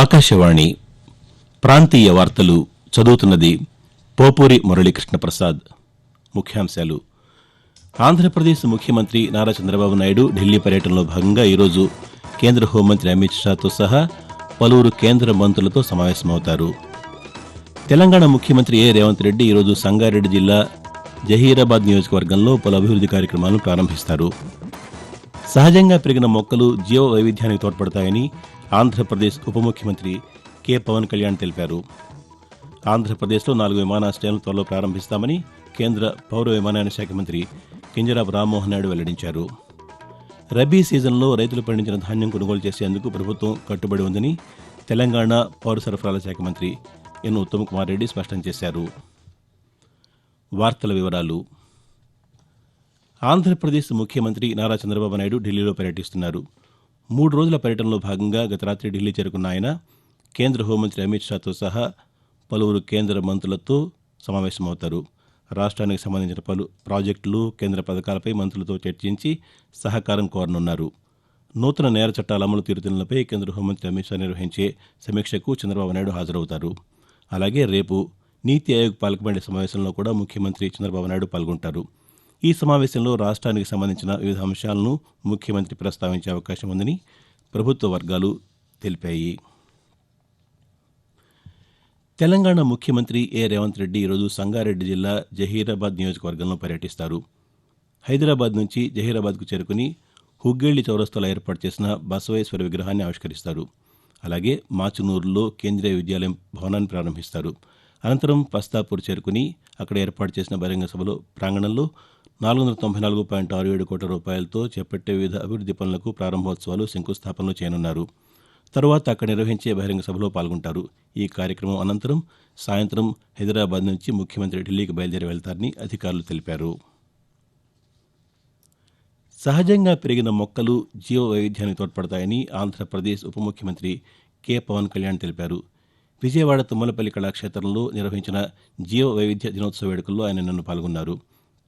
ఆకాశవాణి ప్రాంతీయ వార్తలు చదువుతున్నది పోపూరి మురళీకృష్ణ ప్రసాద్ ముఖ్యాంశాలు. ఆంధ్రప్రదేశ్ ముఖ్యమంత్రి నారా చంద్రబాబు నాయుడు ఢిల్లీ పర్యటనలో భాగంగా ఈరోజు కేంద్ర హోంమంత్రి అమిత్ షాతో సహా పలువురు కేంద్ర మంత్రులతో సమావేశమవుతారు. తెలంగాణ ముఖ్యమంత్రి ఏ రేవంత్ రెడ్డి ఈరోజు సంగారెడ్డి జిల్లా జహీరాబాద్ నియోజకవర్గంలో పలు అభివృద్ది కార్యక్రమాలను ప్రారంభిస్తారు. సహజంగా పెరిగిన మొక్కలు జీవ వైవిధ్యానికి తోడ్పడతాయని ఆంధ్రప్రదేశ్ ఉప ముఖ్యమంత్రి కె. పవన్ కళ్యాణ్ తెలిపారు. ఆంధ్రప్రదేశ్లో నాలుగు విమానాశ్రయాలను త్వరలో ప్రారంభిస్తామని కేంద్ర పౌర విమానయాన శాఖ మంత్రి కింజరాపు రామ్మోహన్ నాయుడు వెల్లడించారు. రబీ సీజన్లో రైతులు పండించిన ధాన్యం కొనుగోలు చేసేందుకు ప్రభుత్వం కట్టుబడి ఉందని తెలంగాణ పౌర సరఫరాల శాఖ మంత్రి ఎన్ ఉత్తమ్ కుమార్ రెడ్డి స్పష్టం చేశారు. వార్తల వివరాలు. ఆంధ్రప్రదేశ్ ముఖ్యమంత్రి నారా చంద్రబాబు నాయుడు ఢిల్లీలో పర్యటిస్తున్నారు. మూడు రోజుల పర్యటనలో భాగంగా గత రాత్రి ఢిల్లీ చేరుకున్న ఆయన కేంద్ర హోంమంత్రి అమిత్ షాతో సహా పలువురు కేంద్ర మంత్రులతో సమావేశమవుతారు. రాష్ట్రానికి సంబంధించిన పలు ప్రాజెక్టులు కేంద్ర పథకాలపై మంత్రులతో చర్చించి సహకారం కోరనున్నారు. నూతన నేర చట్టాల అమలు తీరుతెన్నులపై కేంద్ర హోంమంత్రి అమిత్ షా నిర్వహించే సమీక్షకు చంద్రబాబు నాయుడు హాజరవుతారు. అలాగే రేపు నీతి ఆయోగ్ పాలకమండలి సమావేశంలో కూడా ముఖ్యమంత్రి చంద్రబాబు నాయుడు పాల్గొంటారు. ఈ సమావేశంలో రాష్ట్రానికి సంబంధించిన వివిధ అంశాలను ముఖ్యమంత్రి ప్రస్తావించే అవకాశం ఉందని ప్రభుత్వ వర్గాలు తెలిపాయి. తెలంగాణ ముఖ్యమంత్రి ఏ. రేవంత్ రెడ్డి ఈరోజు సంగారెడ్డి జిల్లా జహీరాబాద్ నియోజకవర్గంలో పర్యటిస్తారు. హైదరాబాద్ నుంచి జహీరాబాద్కు చేరుకుని హుగ్గేళ్ళి చౌరస్తాలో ఏర్పాటు చేసిన బసవేశ్వర విగ్రహాన్ని ఆవిష్కరిస్తారు. అలాగే మాచునూరులో కేంద్రీయ విద్యాలయం భవనాన్ని ప్రారంభిస్తారు. అనంతరం పస్తాపూర్ చేరుకుని అక్కడ ఏర్పాటు చేసిన బహిరంగ సభలో ప్రాంగణంలో నాలుగు వందల తొంభై నాలుగు పాయింట్ ఆరు ఏడు కోట్ల రూపాయలతో చేపట్టే వివిధ అభివృద్ది పనులకు ప్రారంభోత్సవాలు శంకుస్థాపనలు చేయనున్నారు. తరువాత అక్కడ నిర్వహించే బహిరంగ సభలో పాల్గొంటారు. ఈ కార్యక్రమం అనంతరం సాయంత్రం హైదరాబాద్ నుంచి ముఖ్యమంత్రి ఢిల్లీకి బయలుదేరి వెళ్తారని అధికారులు తెలిపారు. సహజంగా పెరిగిన మొక్కలు జీవ వైవిధ్యానికి తోడ్పడతాయని ఆంధ్రప్రదేశ్ ఉప ముఖ్యమంత్రి కె. పవన్ కళ్యాణ్ తెలిపారు. విజయవాడ తుమ్మలపల్లి కళాక్షేత్రంలో నిర్వహించిన జీవ వైవిధ్య దినోత్సవ వేడుకల్లో ఆయన నిన్న పాల్గొన్నారు.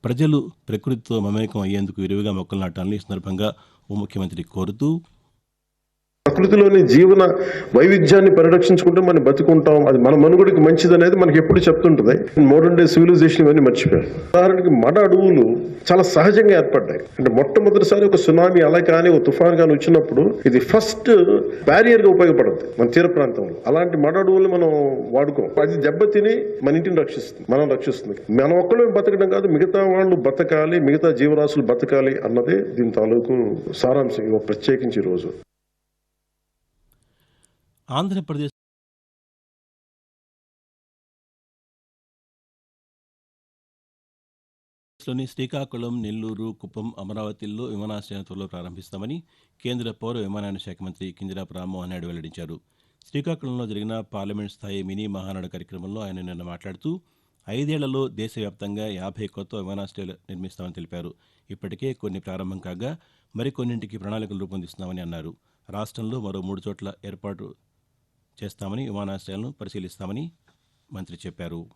ప్రజలు ప్రకృతితో మమేకం అయ్యేందుకు విరివిగా మొక్కలు నాటాలని ఈ సందర్భంగా ఉప ముఖ్యమంత్రి కోరుతూ ప్రకృతిలోని జీవన వైవిధ్యాన్ని పరిరక్షించుకుంటే మనం బతుకుంటాం. అది మన మనుగడికి మంచిది అనేది మనకి ఎప్పుడు చెప్తుంటుంది. మోడర్న్ డే సివిలైజేషన్ ఇవన్నీ మర్చిపోయారు. ఉదాహరణకి మడ అడవులు చాలా సహజంగా ఏర్పడ్డాయి. అంటే మొట్టమొదటిసారి ఒక సునామీ అలా కానీ ఒక తుఫాన్ కానీ వచ్చినప్పుడు ఇది ఫస్ట్ బ్యారియర్గా ఉపయోగపడుతుంది మన తీర ప్రాంతంలో. అలాంటి మడ అడవులు మనం వాడుకోం. అది దెబ్బతిని మన ఇంటిని రక్షిస్తుంది మనం రక్షిస్తుంది. మనం ఒక్కళ్ళే బతకడం కాదు మిగతా వాళ్ళు బతకాలి మిగతా జీవరాశులు బతకాలి అన్నదే దీని తాలూకు సారాంశం ప్రత్యేకించి రోజు. ఆంధ్రప్రదేశ్లోని శ్రీకాకుళం నెల్లూరు కుప్పం అమరావతిల్లో విమానాశ్రయం త్వరలో ప్రారంభిస్తామని కేంద్ర పౌర విమానయాన శాఖ మంత్రి కింజరాపు రామ్మోహన్ నాయుడు వెల్లడించారు. శ్రీకాకుళంలో జరిగిన పార్లమెంట్ స్థాయి మినీ మహానాడు కార్యక్రమంలో ఆయన నిన్న మాట్లాడుతూ ఐదేళ్ళలో దేశవ్యాప్తంగా యాభై కొత్త విమానాశ్రయాలు నిర్మిస్తామని తెలిపారు. ఇప్పటికే కొన్ని ప్రారంభం కాగా మరికొన్నింటికి ప్రణాళికలు రూపొందిస్తున్నామని అన్నారు. రాష్ట్రంలో మరో మూడు చోట్ల ఏర్పాటు చేస్తామని విమానాశ్రయాలను పరిశీలిస్తామని మంత్రి చెప్పారు.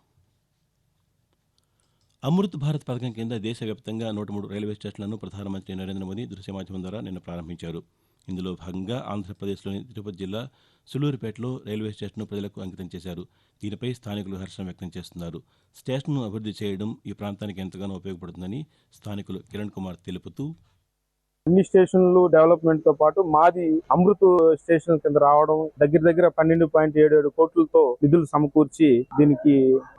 అమృత్ భారత్ పథకం కింద దేశవ్యాప్తంగా నూట మూడు రైల్వే స్టేషన్లను ప్రధానమంత్రి నరేంద్ర మోదీ దృశ్య మాధ్యమం ద్వారా నిన్న ప్రారంభించారు. ఇందులో భాగంగా ఆంధ్రప్రదేశ్లోని తిరుపతి జిల్లా సులూరుపేటలో రైల్వే స్టేషన్ను ప్రజలకు అంకితం చేశారు. దీనిపై స్థానికులు హర్షం వ్యక్తం చేస్తున్నారు. స్టేషన్ను అభివృద్ధి చేయడం ఈ ప్రాంతానికి ఎంతగానో ఉపయోగపడుతుందని స్థానికులు కిరణ్ కుమార్ తెలుపుతూ అన్ని స్టేషన్లు డెవలప్మెంట్తో పాటు మాది అమృత్ స్టేషన్ కింద రావడం దగ్గర దగ్గర పన్నెండు పాయింట్ ఏడు ఏడు కోట్లతో నిధులు సమకూర్చి దీనికి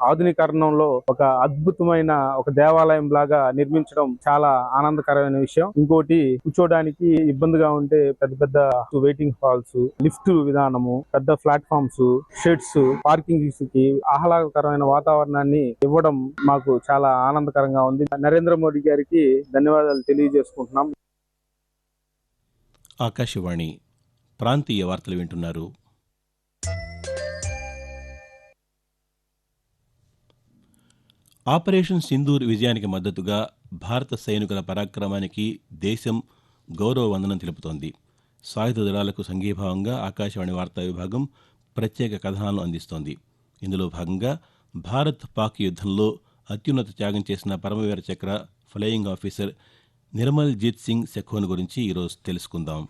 ఆధునీకరణంలో ఒక అద్భుతమైన ఒక దేవాలయం లాగా నిర్మించడం చాలా ఆనందకరమైన విషయం. ఇంకోటి కూర్చోడానికి ఇబ్బందిగా ఉంటే పెద్ద పెద్ద వెయిటింగ్ హాల్స్ లిఫ్ట్ విధానము పెద్ద ప్లాట్ఫామ్స్ షెడ్స్ పార్కింగ్కి ఆహ్లాదకరమైన వాతావరణాన్ని ఇవ్వడం మాకు చాలా ఆనందకరంగా ఉంది. నరేంద్ర మోడీ గారికి ధన్యవాదాలు తెలియజేసుకుంటున్నాం. ఆకాశవాణి ప్రాంతీయ వార్తలు వింటున్నారు. ఆపరేషన్ సింధూర్ విజయానికి మద్దతుగా భారత సైనికుల పరాక్రమానికి దేశం గౌరవ వందనం తెలుపుతోంది. సాయుధ దళాలకు సంఘీభావంగా ఆకాశవాణి వార్తా విభాగం ప్రత్యేక కథనాలను అందిస్తోంది. ఇందులో భాగంగా భారత్ పాక్ యుద్ధంలో అత్యున్నత త్యాగం చేసిన పరమవీర చక్ర ఫ్లయింగ్ ఆఫీసర్ నిర్మల్ జీత్ సింగ్ సెఖోన్ గురించి ఈరోజు తెలుసుకుందాం.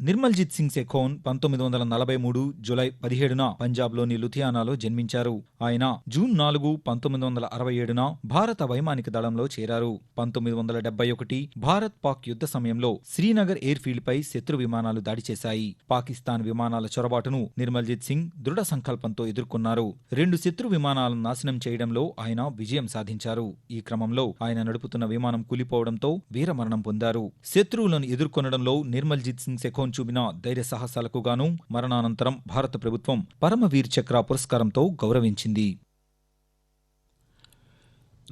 నిర్మల్జిత్ సింగ్ సెఖోన్ పంతొమ్మిది వందల నలభై మూడు జులై పదిహేడున పంజాబ్లోని లుథియానాలో జన్మించారు. ఆయన జూన్ నాలుగు పంతొమ్మిది వందల అరవై ఏడున భారత వైమానిక దళంలో చేరారు. పంతొమ్మిది వందల డెబ్బై ఒకటి భారత్ పాక్ యుద్ధ సమయంలో శ్రీనగర్ ఎయిర్ ఫీల్డ్పై శత్రు విమానాలు దాడి చేశాయి. పాకిస్తాన్ విమానాల చొరబాటును నిర్మల్జిత్ సింగ్ దృఢ సంకల్పంతో ఎదుర్కొన్నారు. రెండు శత్రు విమానాలను నాశనం చేయడంలో ఆయన విజయం సాధించారు. ఈ క్రమంలో ఆయన నడుపుతున్న విమానం కూలిపోవడంతో వీరమరణం పొందారు. శత్రువులను ఎదుర్కొనడంలో నిర్మల్జిత్ సింగ్ సెఖోన్ చూపిన ధైర్య సాహసాలకు గాను మరణానంతరం భారత ప్రభుత్వం పరమవీర్ చక్ర పురస్కారంతో గౌరవించింది.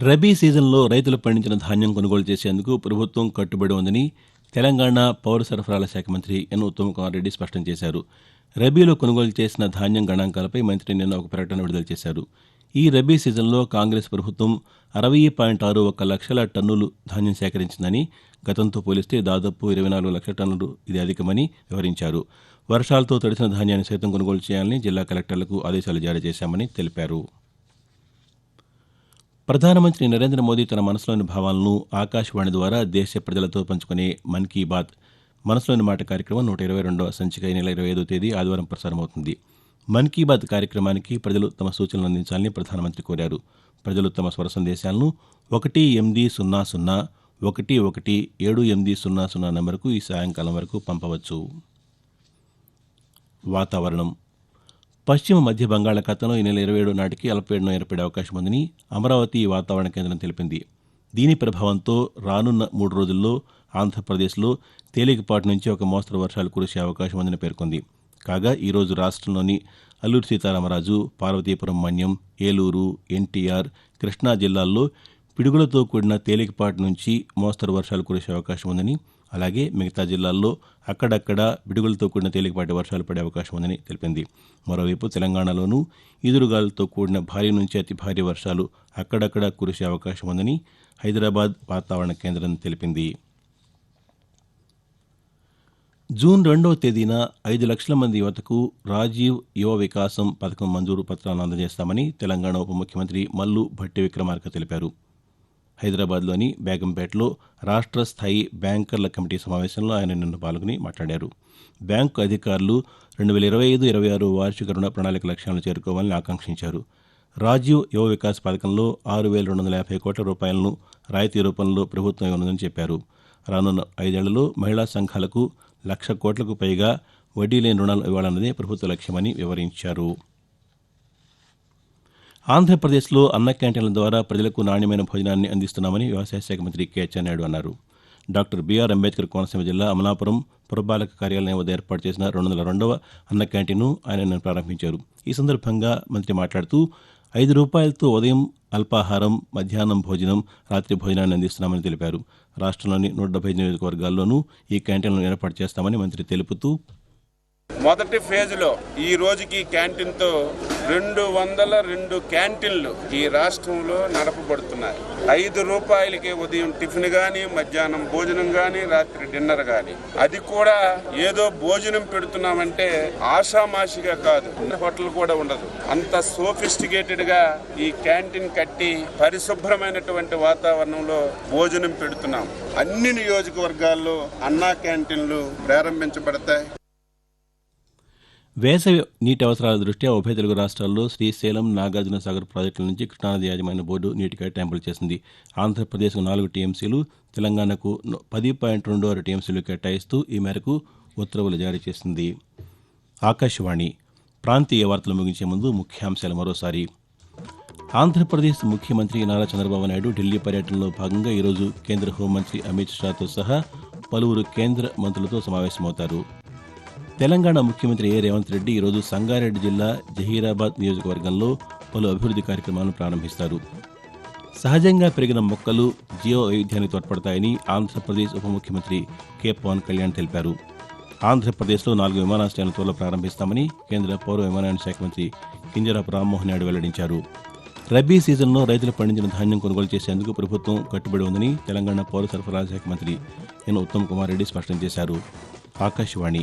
రబీ సీజన్లో రైతులు పండించిన ధాన్యం కొనుగోలు చేసేందుకు ప్రభుత్వం కట్టుబడి ఉందని తెలంగాణ పౌర సరఫరాల శాఖ మంత్రి ఎన్ ఉత్తమ్ కుమార్ రెడ్డి స్పష్టం చేశారు. రబీలో కొనుగోలు చేసిన ధాన్యం గణాంకాలపై మంత్రి నిన్న ఒక ప్రకటన విడుదల చేశారు. ఈ రబీ సీజన్లో కాంగ్రెస్ ప్రభుత్వం అరవై పాయింట్ ఆరు ఒక లక్షల టన్నులు ధాన్యం సేకరించిందని గతంతో పోలిస్తే దాదాపు ఇరవై నాలుగు లక్షల టన్నులు ఇది అధికమని వివరించారు. వర్షాలతో తడిసిన ధాన్యాన్ని సైతం కొనుగోలు చేయాలని జిల్లా కలెక్టర్లకు ఆదేశాలు జారీ చేశామని తెలిపారు. ప్రధానమంత్రి నరేంద్ర మోదీ తన మనసులోని భావాలను ఆకాశవాణి ద్వారా దేశ ప్రజలతో పంచుకునే మన్ కీ బాత్ మనసులోని మాట కార్యక్రమం నూట ఇరవై రెండవ సంచిక నెల ఇరవై ఐదో తేదీ ఆదివారం ప్రసారమవుతుంది. మన్ కీ బాత్ కార్యక్రమానికి ప్రజలు తమ సూచనలు అందించాలని ప్రధానమంత్రి కోరారు. ప్రజలు తమ స్వర సందేశాలను ఒకటి ఎనిమిది సున్నా సున్నా ఒకటి ఒకటి ఏడు ఎనిమిది సున్నా సున్నా నెంబర్కు ఈ సాయంకాలం వరకు పంపవచ్చు. వాతావరణం. పశ్చిమ మధ్య బంగాళాఖాతంలో ఈ నెల ఇరవై ఏడు నాటికి అల్పపీడనం ఏర్పడే అవకాశం ఉందని అమరావతి వాతావరణ కేంద్రం తెలిపింది. దీని ప్రభావంతో రానున్న మూడు రోజుల్లో ఆంధ్రప్రదేశ్లో తేలికపాటి నుంచి ఒక మోస్తరు వర్షాలు కురిసే అవకాశం ఉందని పేర్కొంది. కాగా ఈరోజు రాష్ట్రంలోని అల్లూరి సీతారామరాజు పార్వతీపురం మన్యం ఏలూరు ఎన్టీఆర్ కృష్ణా జిల్లాల్లో పిడుగులతో కూడిన తేలికపాటి నుంచి మోస్తరు వర్షాలు కురిసే అవకాశం ఉందని అలాగే మిగతా జిల్లాల్లో అక్కడక్కడ పిడుగులతో కూడిన తేలికపాటి వర్షాలు పడే అవకాశం ఉందని తెలిపింది. మరోవైపు తెలంగాణలోనూ ఈదురుగాలులతో కూడిన భారీ నుంచి అతి భారీ వర్షాలు అక్కడక్కడ కురిసే అవకాశం ఉందని హైదరాబాద్ వాతావరణ కేంద్రం తెలిపింది. జూన్ రెండవ తేదీన ఐదు లక్షల మంది యువతకు రాజీవ్ యువ వికాసం పథకం మంజూరు పత్రాలను అందజేస్తామని తెలంగాణ ఉప ముఖ్యమంత్రి మల్లు భట్టి విక్రమార్క తెలిపారు. హైదరాబాద్లోని బేగంపేటలో రాష్ట్ర స్థాయి బ్యాంకర్ల కమిటీ సమావేశంలో ఆయన నిన్న పాల్గొని మాట్లాడారు. బ్యాంకు అధికారులు రెండు వేల ఇరవై ఐదు ఇరవై ఆరు వార్షిక రుణ ప్రణాళిక లక్ష్యాలను చేరుకోవాలని ఆకాంక్షించారు. రాజీవ్ యువ వికాస్ పథకంలో ఆరు వేల రెండు వందల యాభై కోట్ల రూపాయలను రాయితీ రూపంలో ప్రభుత్వం ఇవ్వనుందని చెప్పారు. రానున్న ఐదేళ్ళలో మహిళా సంఘాలకు లక్ష కోట్లకు పైగా వడ్డీ లేని రుణాలు ఇవ్వాలన్నదే ప్రభుత్వ లక్ష్యమని వివరించారు. ఆంధ్రప్రదేశ్లో అన్న క్యాంటీన్ల ద్వారా ప్రజలకు నాణ్యమైన భోజనాన్ని అందిస్తున్నామని వ్యవసాయ శాఖ మంత్రి కె అచ్చెన్నాయుడు అన్నారు. డాక్టర్ బీఆర్ అంబేద్కర్ కోనసీమ జిల్లా అమలాపురం పురపాలక కార్యాలయం వద్ద ఏర్పాటు చేసిన రెండు వందల రెండవ అన్న క్యాంటీన్ను ఆయన నిన్న ప్రారంభించారు. ఈ సందర్భంగా మంత్రి మాట్లాడుతూ ఐదు రూపాయలతో ఉదయం అల్పాహారం మధ్యాహ్నం భోజనం రాత్రి భోజనాన్ని అందిస్తున్నామని తెలిపారు. రాష్ట్రంలోని నూట డెబ్బై నియోజకవర్గాల్లోనూ ఈ క్యాంటీన్లను ఏర్పాటు చేస్తామని మంత్రి తెలుపుతూ మొదటి ఫేజ్లో ఈ రోజుకి క్యాంటీన్తో రెండు వందల రెండు క్యాంటీన్లు ఈ రాష్ట్రంలో నడపబడుతున్నాయి. ఐదు రూపాయలకి ఉదయం టిఫిన్ కానీ మధ్యాహ్నం భోజనం కానీ రాత్రి డిన్నర్ కానీ అది కూడా ఏదో భోజనం పెడుతున్నామంటే ఆషామాషిగా కాదు. హోటల్ కూడా ఉండదు. అంత సోఫిస్టికేటెడ్గా ఈ క్యాంటీన్ కట్టి పరిశుభ్రమైనటువంటి వాతావరణంలో భోజనం పెడుతున్నాం. అన్ని నియోజకవర్గాల్లో అన్నా క్యాంటీన్లు ప్రారంభించబడతాయి. వేసవి నీటి అవసరాల దృష్ట్యా ఉభయ తెలుగు రాష్ట్రాల్లో శ్రీశైలం నాగార్జున సాగర్ ప్రాజెక్టుల నుంచి కృష్ణానది యాజమాన్య బోర్డు నీటి కేటాయింపులు చేసింది. ఆంధ్రప్రదేశ్కు నాలుగు టీఎంసీలు తెలంగాణకు పది పాయింట్ రెండు ఆరు టీఎంసీలు కేటాయిస్తూ ఈ మేరకు ఉత్తర్వులు జారీ చేసింది. ఆకాశవాణి ప్రాంతీయ వార్తలు ముగించే ముందు ముఖ్యాంశాలు మరోసారి. ఆంధ్రప్రదేశ్ ముఖ్యమంత్రి నారా చంద్రబాబు నాయుడు ఢిల్లీ పర్యటనలో భాగంగా ఈరోజు కేంద్ర హోంమంత్రి అమిత్ షాతో సహా పలువురు కేంద్ర మంత్రులతో సమావేశమవుతారు. తెలంగాణ ముఖ్యమంత్రి ఏ రేవంత్ రెడ్డి ఈరోజు సంగారెడ్డి జిల్లా జహీరాబాద్ నియోజకవర్గంలో పలు అభివృద్ధి కార్యక్రమాలను ప్రారంభిస్తారు. సహజంగా పెరిగిన మొక్కలు జీవ వైవిధ్యానికి తోడ్పడతాయని ఆంధ్రప్రదేశ్ ఉప ముఖ్యమంత్రి కె పవన్ కళ్యాణ్ తెలిపారు. ఆంధ్రప్రదేశ్లో నాలుగు విమానాశ్రయాలను త్వరలో ప్రారంభిస్తామని కేంద్ర పౌర విమానయాన శాఖ మంత్రి కింజరాపు రామ్మోహన్ నాయుడు వెల్లడించారు. రబీ సీజన్లో రైతులు పండించిన ధాన్యం కొనుగోలు చేసేందుకు ప్రభుత్వం కట్టుబడి ఉందని తెలంగాణ పౌర సరఫరాల శాఖ మంత్రి ఎన్ ఉత్తమ్ కుమార్ రెడ్డి స్పష్టం చేశారు. ఆకాశవాణి